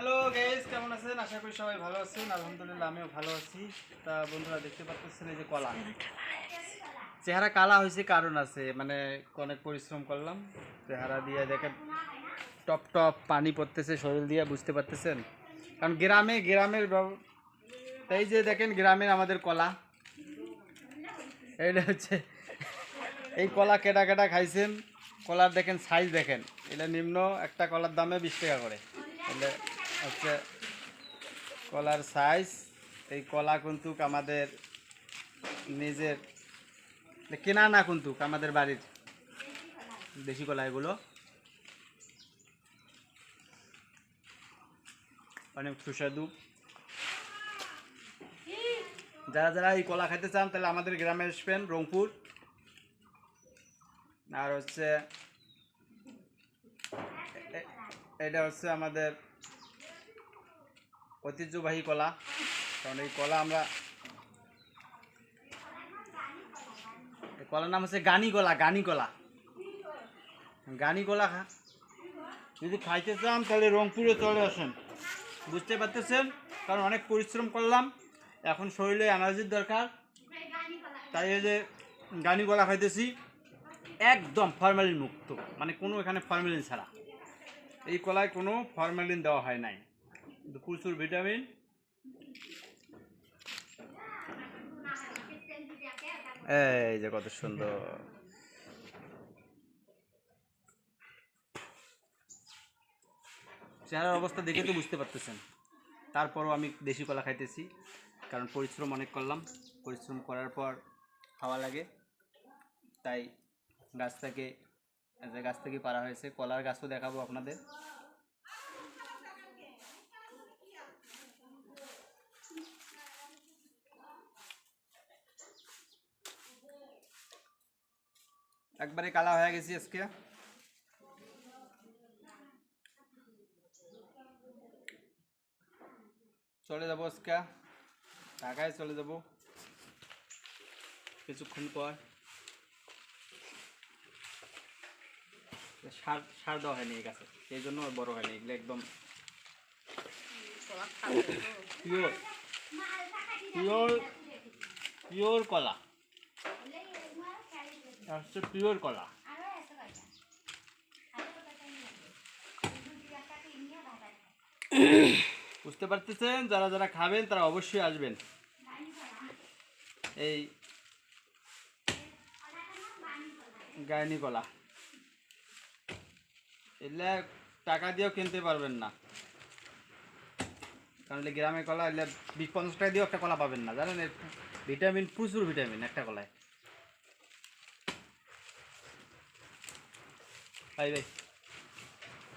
Hello guys কেমন আছেন? আশা করি সবাই ভালো আছেন। আলহামদুলিল্লাহ, আমিও ভালো আছি। তা বন্ধুরা, দেখতে পাচ্ছেন এই যে কলা। চেহারা কালা হয়েছে, কারণ আছে। মানে অনেক পরিশ্রম করলাম। চেহারা দিয়ে দেখেন, টপ টপ পানি পড়তেছে, শরীর দিয়ে, বুঝতে পারতেছেন? কারণ গ্রামে, গ্রামের তাই যে দেখেন, গ্রামের আমাদের কলা। এটা হচ্ছে, এই কলা কেটা কেটা খাইছেন। কলার দেখেন সাইজ দেখেন। এটা নিম্ন একটা কলার দামে বিশ টাকা করে। হচ্ছে কলার সাইজ এই কলা কিন্তু আমাদের নিজের, কেনা না কিন্তু আমাদের বাড়ির দেশি কলা এগুলো। অনেক সুস্বাদু। যারা যারা এই কলা খাইতে চান, তাহলে আমাদের গ্রামে আসবেন, রংপুর। আর হচ্ছে এটা হচ্ছে আমাদের ঐতিহ্যবাহী কলা। কারণ এই কলা আমরা এই কলার নাম হচ্ছে গানি কলা গানি কলা। গানি কলা খা। যদি খাইতে চান, তাহলে রংপুরে চলে আসেন। বুঝতে পারতেছেন? কারণ অনেক পরিশ্রম করলাম। এখন শরীরে এনার্জির দরকার। তাই যে গানি কলা খাইতেছি, একদম ফরমালিন মুক্ত মানে কোনো এখানে ফরমালিন ছাড়া। এই কলায় কোনো ফরমালিন দেওয়া হয় নাই। প্রচুর ভিটামিন এই যে কত সুন্দর। চেহারার অবস্থা দেখে তো বুঝতে পারতেছেন। তারপরও আমি দেশি কলা খাইতেছি, কারণ পরিশ্রম অনেক করলাম। পরিশ্রম করার পর খাওয়া লাগে। তাই গাছ থেকে গাছ থেকে পারা হয়েছে, কলার গাছও দেখাবো আপনাদের। একবারে কালা হয়ে গেছি আজকে। চলে যাব আজকে। ঢাকায় চলে যাব। কিছুক্ষণ পর। সার সার দেওয়া হয়নি এই গাছে। সেই জন্য বড় হয়নি এগুলো একদম পিওর পিওর পিওর কলা। হচ্ছে পিওর কলা। বুঝতে পারতেছেন? যারা যারা খাবেন তারা অবশ্যই আসবেন। এই গায়নি কলা। এগুলা টাকা দিয়েও কিনতে পারবেন না। কারণ গ্রামের কলা এগুলা বিশ পঞ্চাশ টাকা দিয়েও একটা কলা পাবেন না। জানেন ভিটামিন প্রচুর ভিটামিন একটা কলায়। 还有一位